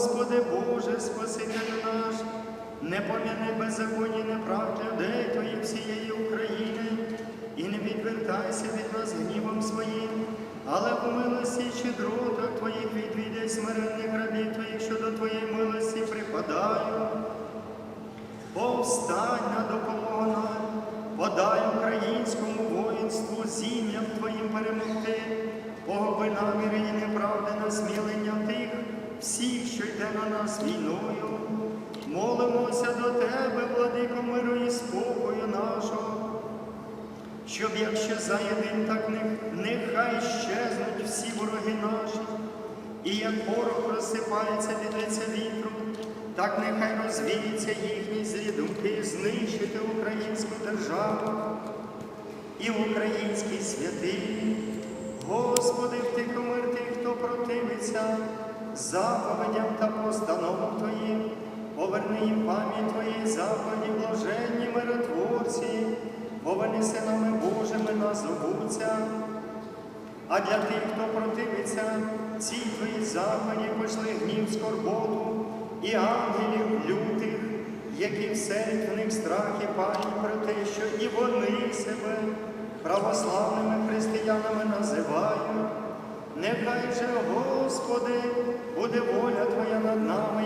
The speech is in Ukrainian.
Господи Боже, Спасителю наш, не пом'яни беззаконні неправд людей Твоїх всієї України, і не відвертайся від нас гнівом своїм, але по милості і щедротах Твоїх відвідай смиренних рабів Твоїх, що до Твоєї милості припадаю. Повстань на допомогу нам, подай українському воїнству зім'ям Твоїм перемогти, погуби наміри і неправди насмілення йде на нас війною. Молимося до Тебе, владико миру і спокою нашого, щоб якщо заєдин, так не- нехай щезнуть всі вороги наші, і як порох розсипається від лиця вітру, так нехай розвіються їхні злі думки знищити українську державу і український святий. Господи, втихомир тих, хто противиться заповедям та постановам Твоїм, поверни їм пам'ять Твоєї заповіді, блаженні миротворці, поверни синами Божими назовуться. А для тих, хто противиться, ці твої заповіді пошли гнів скорботу і ангелів лютих, які вселять в них страх і пам'ять про те, що і вони себе православними християнами називають. Нехай же, Господи, буде воля Твоя над нами.